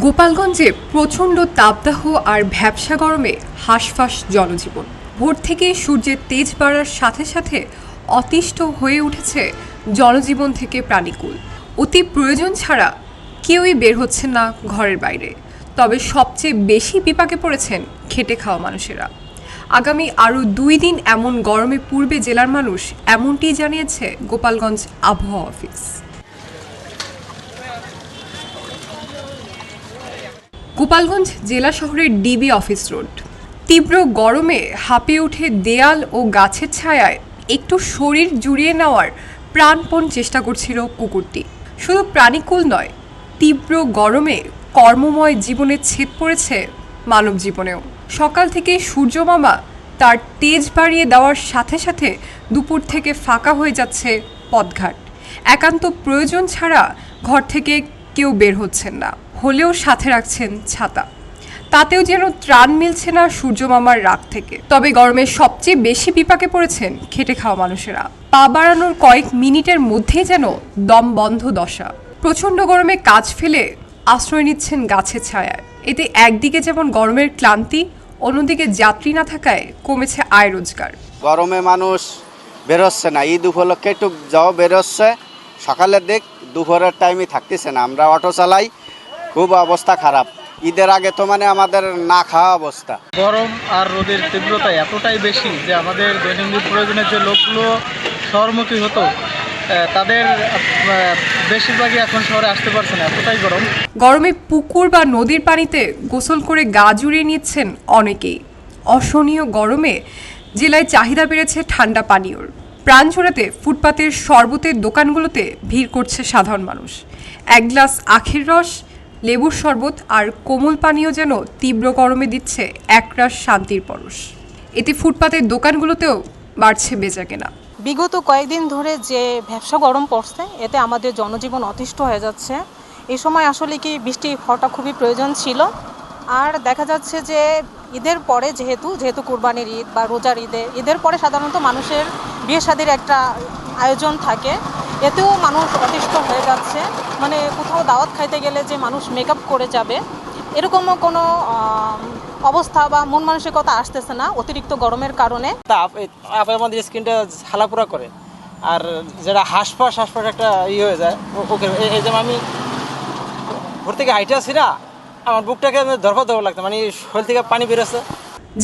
গোপালগঞ্জে প্রচণ্ড তাপদাহ আর ভ্যাবসা গরমে হাঁসফাঁস জনজীবন। ভোর থেকে সূর্যের তেজ বাড়ার সাথে সাথে অতিষ্ঠ হয়ে উঠেছে জনজীবন থেকে প্রাণীকুল। অতি প্রয়োজন ছাড়া কেউই বের হচ্ছেন না ঘরের বাইরে। তবে সবচেয়ে বেশি বিপাকে পড়েছেন খেটে খাওয়া মানুষেরা। আগামী আরও দুই দিন এমন গরমে পূর্বে জেলার মানুষ এমনটিই জানিয়েছে গোপালগঞ্জ আবহাওয়া অফিস। গোপালগঞ্জ জেলা শহরের ডিবি অফিস রোড। তীব্র গরমে হাঁপিয়ে উঠে দেয়াল ও গাছের ছায়ায় একটু শরীর জুড়িয়ে নেওয়ার প্রাণপণ চেষ্টা করছিল কুকুরটি। শুধু প্রাণীকুল নয়, তীব্র গরমে কর্মময় জীবনে ছেদ পড়েছে মানব জীবনেও। সকাল থেকে সূর্যমামা তার তেজ বাড়িয়ে দেওয়ার সাথে সাথে দুপুর থেকে ফাঁকা হয়ে যাচ্ছে পথঘাট। একান্ত প্রয়োজন ছাড়া ঘর থেকে কেউ বের হচ্ছেন না, হলেও সাথে রাখছেন ছাতা। তাতেও যেন ত্রাণ মিলছে না সূর্যমামার রাগ থেকে। তবে গরমে সবচেয়ে বেশি বিপাকে পড়েছেন খেটে খাওয়া মানুষেরা। পা বাড়ানোর কয়েক মিনিটের মধ্যেই যেন দম বন্ধ দশা। প্রচণ্ড গরমে কাজ ফেলে আশ্রয় নিচ্ছেন গাছের ছায়ায়। এতে একদিকে যেমন গরমের ক্লান্তি, অন্যদিকে যাত্রী না থাকায় কমেছে আয় রোজগার। গরমে মানুষ বেরোচ্ছে না। ঈদ উপলক্ষে একটু যাও, বেরোচ্ছে। সকালের দিক দুপুরের টাইমে থাকতেছে না। আমরা অটো চালাই খুব অবস্থা খারাপ। ঈদের আগে তো মানে আমাদের না খাওয়া অবস্থা। গরম আর রোদের তীব্রতা এতটাই বেশি যে আমাদের দৈনন্দিন প্রয়োজনের যে লোকগুলো শহরমুখী হতো তাদের বেশিরভাগই এখন শহরে আসতে পারছে না এতটাই গরম। গরমে পুকুর বা নদীর পানিতে গোসল করে গা জুড়িয়ে নিচ্ছেন অনেকেই। অসহনীয় গরমে জেলায় চাহিদা বেড়েছে ঠান্ডা পানীয়র। প্রাণ ছড়াতে ফুটপাতের শরবতের দোকানগুলোতে ভিড় করছে সাধারণ মানুষ। এক গ্লাস আখের রস, লেবুর শরবত আর কোমল পানীয় যেন তীব্র গরমে দিচ্ছে একরাশ শান্তির পরশ। এতে ফুটপাতের দোকানগুলোতেও বাড়ছে বেচা কেনা। বিগত কয়েকদিন ধরে যে ব্যবসা গরম পড়ছে, এতে আমাদের জনজীবন অতিষ্ঠ হয়ে যাচ্ছে। এই সময় আসলে কি বৃষ্টি হওয়াটা খুবই প্রয়োজন ছিল। আর দেখা যাচ্ছে যে ঈদের পরে যেহেতু যেহেতু কুরবানির ঈদ বা রোজার ঈদে, ঈদের পরে সাধারণত মানুষের বিয়ে শাদির একটা আয়োজন থাকে। এতেও মানুষ অতিষ্ঠ হয়ে যাচ্ছে। মানে কোথাও দাওয়াত খাইতে গেলে যে মানুষ মেকআপ করে যাবে, এরকমও কোনো অবস্থা বা মন মানসিকতা আসতেছে না অতিরিক্ত গরমের কারণে। আমাদের স্কিনটা হালাপুরা করে। আর যেটা হাঁসফাঁস হাঁসফাঁস একটা ইয়ে হয়ে যায় ওকে এই- যেমন আমি ভোর থেকে হাইটে আসি না আমার বুকটাকে ধরপা ধরপা লাগতো মানে শরীর থেকে পানি বেরোচ্ছে।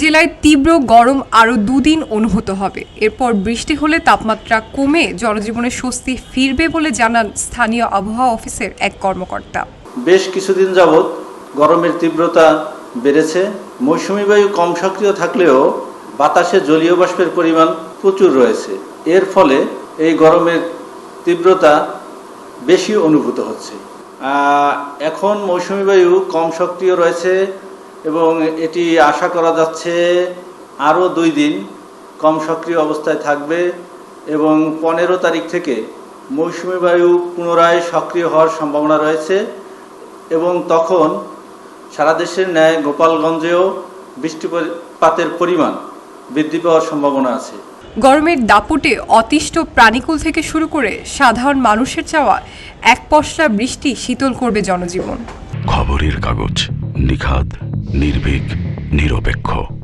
জেলায় তীব্র গরম আরও দুদিন অনুভূত হবে। এরপর বৃষ্টি হলে তাপমাত্রা কমে জনজীবনে স্বস্তি ফিরবে বলে জানান স্থানীয় আবহাওয়া অফিসের এক কর্মকর্তা। বেশ কিছুদিন যাবৎ গরমের তীব্রতা বেড়েছে। মৌসুমী বায়ু কম সক্রিয় থাকলেও বাতাসে জলীয় বাষ্পের পরিমাণ প্রচুর রয়েছে। এর ফলে এই গরমের তীব্রতা বেশি অনুভূত হচ্ছে। এখন মৌসুমী বায়ু কম সক্রিয় রয়েছে এবং এটি আশা করা যাচ্ছে আরও দুই দিন কম সক্রিয় অবস্থায় থাকবে এবং পনেরো তারিখ থেকে মৌসুমী বায়ু পুনরায় সক্রিয় হওয়ার সম্ভাবনা রয়েছে এবং তখন সারা দেশের ন্যায় গোপালগঞ্জেও বৃষ্টিপাতের পরিমাণ বৃদ্ধি পাওয়ার সম্ভাবনা আছে। গরমের দাপটে অতিষ্ঠ প্রাণীকুল থেকে শুরু করে সাধারণ মানুষের চাওয়া এক পশলা বৃষ্টি শীতল করবে জনজীবন। খবরের কাগজ নিখাদ, নির্ভীক, নিরপেক্ষ।